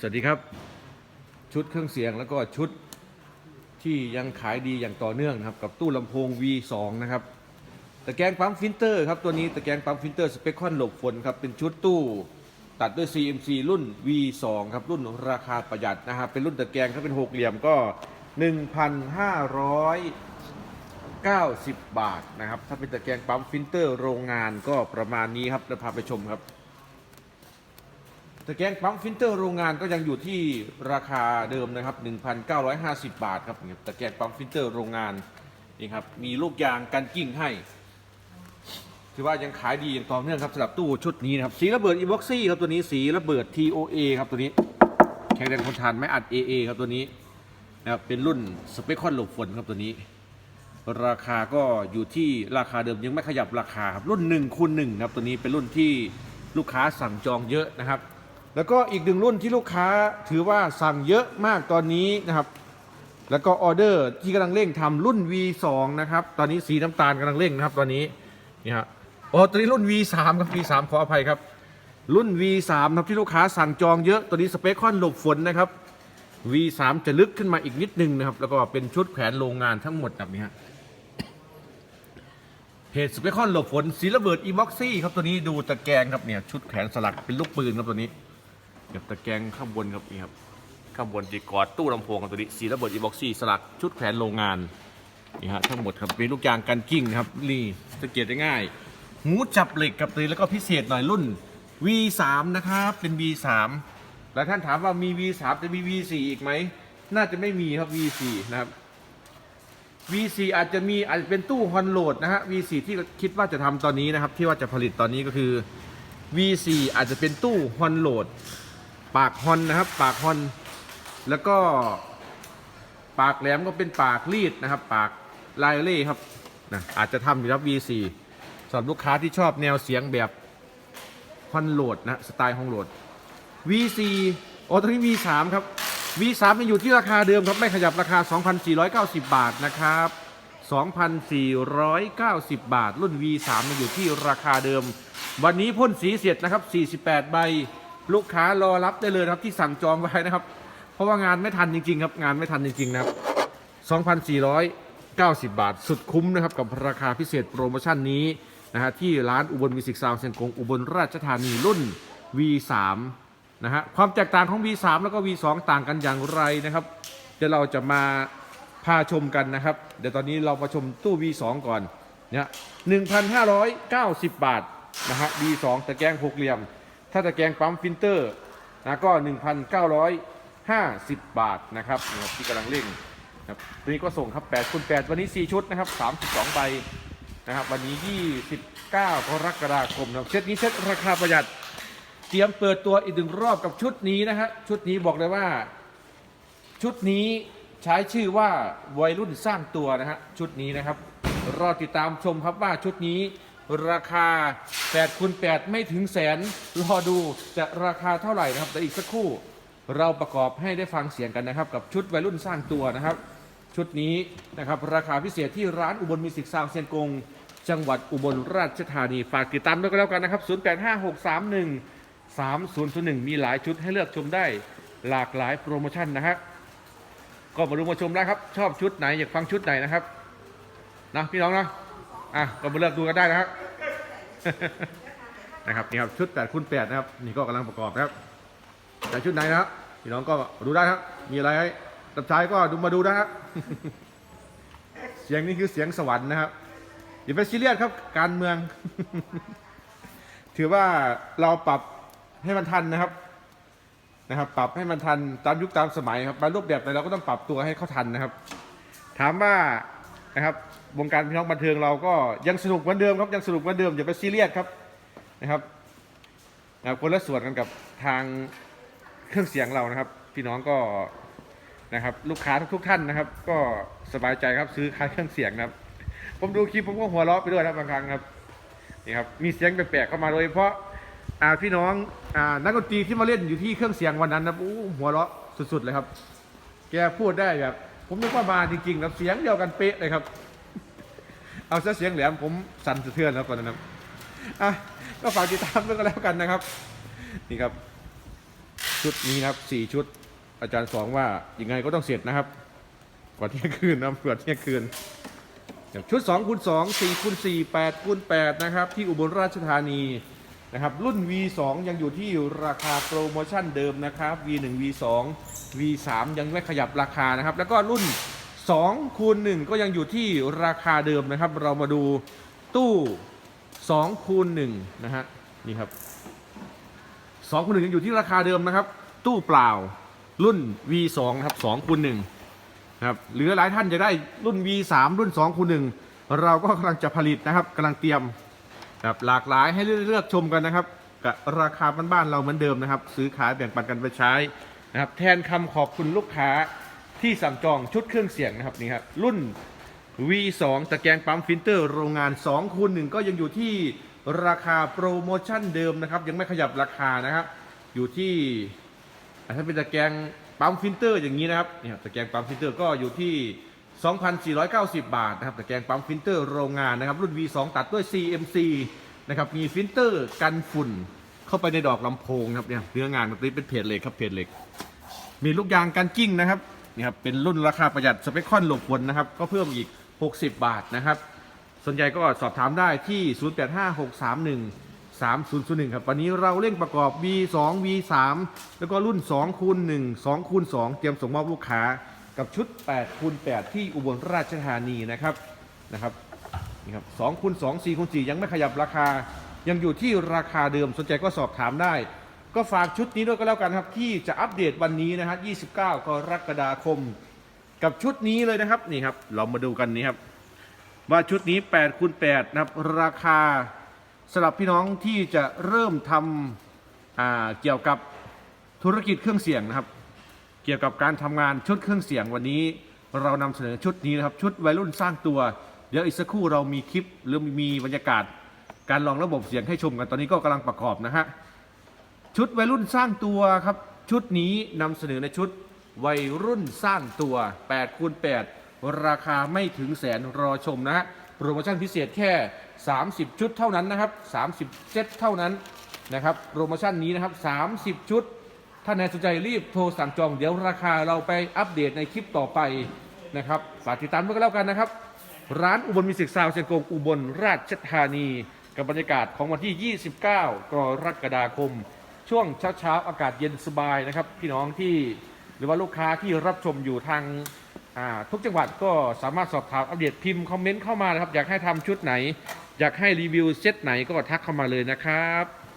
สวัสดีครับ ชุดเครื่องเสียงแล้วก็ชุดที่ยังขายดีอย่างต่อเนื่องนะครับ กับตู้ลำโพง V2 นะครับตะแกรงปั๊มฟิลเตอร์ครับตัวนี้ตะแกรงปั๊มฟิลเตอร์สเปคคอนหลบฝนครับเป็นชุดตู้ตัดด้วย CMC รุ่น V2 ครับรุ่นราคาประหยัดนะครับเป็นรุ่นตะแกรงถ้าเป็นหกเหลี่ยมก็ 1,590 บาทนะครับถ้าเป็นตะแกรงปั๊มฟิลเตอร์โรงงานก็ประมาณนี้ครับเดี๋ยวพาไปชมครับ ตะแกรงปั๊มฟิลเตอร์โรงงานก็ยังอยู่ที่ราคาเดิมนะครับ 1,950 บาทครับตะแกรงปั๊มฟิลเตอร์โรงงานนี่ครับมีลูกยางกันกิ้งให้ถือว่ายังขายดีอย่างต่อเนื่องครับสำหรับตู้ชุดนี้นะครับสีระเบิดอีบ็อกซี่ครับตัวนี้สีระเบิด TOA ครับตัวนี้แข็งแรงทนทานไม่อัด AA ครับตัวนี้นะครับเป็นรุ่นสเปคคอนหลบฝนครับตัวนี้ ราคาก็อยู่ที่ราคาเดิมยังไม่ขยับราคาครับรุ่น1คูณ1ครับตัวนี้เป็นรุ่นที่ลูกค้าสั่งจองเยอะนะครับ แล้วก็อีกหนึ่งรุ่นที่ลูกค้าถือว่าสั่งเยอะมากตอนนี้นะครับ แล้วก็ออเดอร์ที่กำลังเร่งทำรุ่น V2 นะครับ ตอนนี้สีน้ำตาลกำลังเร่งนะครับ ตอนนี้นี่ฮะโอ้ตอนนี้รุ่น V3 ครับ V3 ขออภัยครับ รุ่น V3 ครับที่ลูกค้าสั่งจองเยอะตัวนี้สเปคคอนหลบฝนนะครับ V3 จะลึกขึ้นมาอีกนิดนึงนะครับ แล้วก็เป็นชุดแขวนโรงงานทั้งหมดแบบนี้ฮะเพจสเปคคอนหลบฝนสีระเบิดอีบ็อกซี่ครับตัวนี้ดูตะแกรงครับเนี่ยชุดแขวนสลักเป็นลูกปืนครับตัวนี้ ก็บตะแกรงข้างบนครับนี่ครับข้างบนจีกอดตู้ลำโพงครับตัวนี้สีระเบิดอีบ็อกซี่สลักชุดแขวนโรงงานนี่ฮะทั้งหมดครับเป็นลูกยางกันกิ้งครับนี่สังเกตได้ง่ายหูจับเหล็กครับตัวนี้แล้วก็พิเศษหน่อยรุ่น V3 นะครับเป็น V3 หลายท่านถามว่ามี V3 จะมี V4 อีกไหมน่าจะไม่มีครับ V4 นะครับ V4 อาจจะมีอาจจะเป็นตู้ฮอนโหลดนะฮะ V4 ที่คิดว่าจะทำตอนนี้นะครับ ที่ว่าจะผลิตตอนนี้ก็คือ V4 อาจจะเป็นตู้ฮอนโหลด ปากฮอนนะครับ ปากฮอน แล้วก็ปากแหลมก็เป็นปากรีดนะครับ ปากลายเล่ครับนะอาจจะทำอยู่ครับ V4 สำหรับลูกค้าที่ชอบแนวเสียงแบบฮอนโหลดนะสไตล์ฮอนโหลด V4 โอ้ตอนนี้ V3 ครับ V3 ยังอยู่ที่ราคาเดิมครับไม่ขยับราคา 2,490 บาทนะครับ 2,490 บาท รุ่น V3 ยังอยู่ที่ราคาเดิม วันนี้พ่นสีเสร็จนะครับ 48 ใบ ลูกค้ารอรับได้เลยครับที่สั่งจองไว้นะครับ เพราะว่างานไม่ทันจริงๆครับงานไม่ทันจริงๆนะครับ2,490 บาท สุดคุ้มนะครับกับราคาพิเศษโปรโมชั่นนี้นะฮะที่ร้านอุบลมิวสิกซาวเซนกงอุบลราชธานีรุ่น V3 นะฮะความแตกต่างของ V3 แล้วก็ V2 ต่างกันอย่างไรนะครับ เดี๋ยวเราจะมาพาชมกันนะครับ เดี๋ยวตอนนี้เรามาชมตู้ V2 ก่อนเนี่ย1,590 บาทนะฮะ V2 ตะแกรงหกเหลี่ยม ถ้าตะแกรงปั๊มฟิลเตอร์นะก็ 1,950 บาทนะครับนะครับที่กำลังเร่งนะครับตัวนี้ก็ส่งครับ8คูณ8วันนี้ 4 ชุดนะครับ32ใบนะครับวันนี้ 29 กรกฎาคมนะครับเซตนี้เซตราคาประหยัดเตรียมเปิดตัวอีกหนึ่งรอบกับชุดนี้นะฮะชุดนี้บอกเลยว่า ชุดนี้ใช้ชื่อว่าวัยรุ่นสร้างตัวนะฮะชุดนี้นะครับรอติดตามชมครับว่าชุดนี้ ราคา8คูณ8ไม่ถึงแสน รอดูจะราคาเท่าไหร่นะครับ แต่อีกสักครู่เราประกอบให้ได้ฟังเสียงกันนะครับ กับชุดวัยรุ่นสร้างตัวนะครับ ชุดนี้นะครับราคาพิเศษที่ร้านอุบลมิวสิกซาวเซียนกง จังหวัดอุบลราชธานี ฝากติดตามด้วยกันแล้วกันนะครับ 085631 3001 มีหลายชุดให้เลือกชมได้หลากหลายโปรโมชั่นนะฮะก็มาดูมาชมได้ครับ ชอบชุดไหนอยากฟังชุดไหนนะครับนะพี่น้องนะ อะก็มาเลือกดูกันได้นะครับ นะครับนี่ครับชุด8คูณ8นะครับ นี่ก็กำลังประกอบนะครับ แต่ชุดไหนนะครับพี่น้องก็ดูได้ครับ มีอะไรให้รับใช้ก็ดูมาดูนะครับ เสียงนี้คือเสียงสวรรค์นะครับอย่าไปซีเรียสครับ การเมือง ถือว่าเราปรับให้มันทันนะครับ นะครับ ปรับให้มันทันตามยุคตามสมัยครับบางรูปแบบไหนเราก็ต้องปรับตัวให้เข้าทันนะครับ ถามว่า นะครับวงการพี่น้องบันเทิงเราก็ยังสนุกเหมือนเดิมครับยังสนุกเหมือนเดิมอย่าไปซีเรียสครับนะครับคนละส่วนกันกับทางเครื่องเสียงเรานะครับ พี่น้องก็นะครับ ลูกค้าทุกท่านนะครับ ก็สบายใจครับซื้อค่ายเครื่องเสียงนะครับ ผมดูคลิปผมก็หัวเราะไปด้วยนะบางครั้งครับนี่ครับมีเสียงแปลกๆเข้ามาโดยเฉพาะาพี่น้องอนักดนตรีที่มาเล่นอยู่ที่เครื่องเสียงวันนั้นนะอู้หัวเราะสุดๆเลยครับ แกพูดได้แบบ ผมนึกว่ามาจริงๆครับเสียงเดียวกันเป๊ะเลยครับ เอาซะเสียงแหลมผมสั่นสะเทือนแล้วก่อนนะครับอะก็ฝากติดตามด้วยกันแล้วกันนะครับ นี่ครับ ชุดนี้นะครับสี่ชุด อาจารย์สองว่ายังไงก็ต้องเสร็จนะครับก่อนเที่ยงคืนนะครับก่อเที่ยงคืนอย่างชุด2คูณ2 4คูณ4 8คูณ8นะครับ ที่อุบลราชธานี นะครับรุ่น V2 ยังอยู่ที่ราคาโปรโมชั่นเดิมนะครับ V1 V2 V3 ยังไม่ขยับราคานะครับ แล้วก็รุ่น2คูณ1ก็ยังอยู่ที่ราคาเดิมนะครับ เรามาดูตู้2คูณ1นะฮะนี่ครับสองคูณหนึ่งยังอยู่ที่ราคาเดิมนะครับ ตู้เปล่ารุ่น V2 นะครับสองคูณหนึ่งนะครับหรือหลายท่านจะได้รุ่น V3 รุ่น2คูณหนึ่งเราก็กำลังจะผลิตนะครับกำลังเตรียม แบบหลากหลายให้เลือกชมกันนะครับกับราคาบ้านๆเราเหมือนเดิมนะครับ ซื้อขายแบ่งปันกันไปใช้นะครับ แทนคำขอบคุณลูกค้าที่สั่งจองชุดเครื่องเสียงนะครับนี่ครับรุ่น V2 ตะแกรงปั๊มฟิลเตอร์โรงงาน2คูณ1ก็ยังอยู่ที่ราคาโปรโมชั่นเดิมนะครับ ยังไม่ขยับราคานะครับ อยู่ที่ถ้าเป็นตะแกรงปั๊มฟิลเตอร์อย่างนี้นะครับเนี่ยตะแกรงปั๊มฟิลเตอร์ก็อยู่ที่ 2,490 บาทนะครับตะแกรงปั๊มฟิลเตอร์โรงงานนะครับ รุ่น V2 ตัดด้วย CMC นะครับมีฟิลเตอร์กันฝุ่นเข้าไปในดอกลำโพงครับเนี่ยเนื้องานมันเป็นเพจเหล็กครับเพจเหล็ก มีลูกยางกันกิ้งนะครับนี่ครับเป็นรุ่นราคาประหยัดสเปคคอนหลบฝนนะครับ ก็เพิ่มอีก 60 บาทนะครับส่วนใหญ่ก็สอบถามได้ที่ 0856313001 ครับ วันนี้เราเร่งประกอบ V2 V3 แล้วก็รุ่น2คูณ1 2คูณ2เตรียมส่งมอบลูกค้า กับชุด8คูณ8ที่อุบลราชธานีนะครับนะครับนี่ครับ2คูณ2 4คูณ4ยังไม่ขยับราคา ยังอยู่ที่ราคาเดิมสนใจก็สอบถามได้ ก็ฝากชุดนี้ด้วยก็แล้วกันครับ ที่จะอัปเดตวันนี้นะฮะ29 กรกฎาคม กับชุดนี้เลยนะครับนี่ครับ เรามาดูกันนี้ครับ ว่าชุดนี้8คูณ8นะครับ ราคาสำหรับพี่น้องที่จะเริ่มทำเกี่ยวกับธุรกิจเครื่องเสียงนะครับ กี่ยวกับการทำงานชุดเครื่องเสียงวันนี้ เรานำเสนอชุดนี้นะครับชุดวัยรุ่นสร้างตัว เดี๋ยวอีกสักครู่เรามีคลิปหรือมีบรรยากาศ การลองระบบเสียงให้ชมกันตอนนี้ก็กำลังประกอบนะฮะชุดวัยรุ่นสร้างตัวครับชุดนี้นำเสนอในชุดวัยรุ่นสร้างตัว8คูณ8ราคาไม่ถึงแสนรอชมนะฮะโปรโมชั่นพิเศษแค่ 30 ชุดเท่านั้นนะครับ 30 เซตเท่านั้นนะครับโปรโมชั่นนี้นะครับ 30 ชุด ถ้าไหนสนใจรีบโทรสั่งจองเดี๋ยวราคาเราไปอัปเดตในคลิปต่อไปนะครับฝากติดตามด้วยกันแล้วกันนะครับ ร้านอุบลมิสิกซาวเชียงกงอุบลราชธานี กับบรรยากาศของวันที่ 29 กรกฎาคม ช่วงเช้าๆอากาศเย็นสบายนะครับ พี่น้องที่หรือว่าลูกค้าที่รับชมอยู่ทางาทุกจังหวัดก็สามารถสอบถามอัปเดตพิมพ์คอมเมนต์เข้ามานะครับ อยากให้ทำชุดไหน อยากให้รีวิวเซตไหนก็ทักเข้ามาเลยนะครับ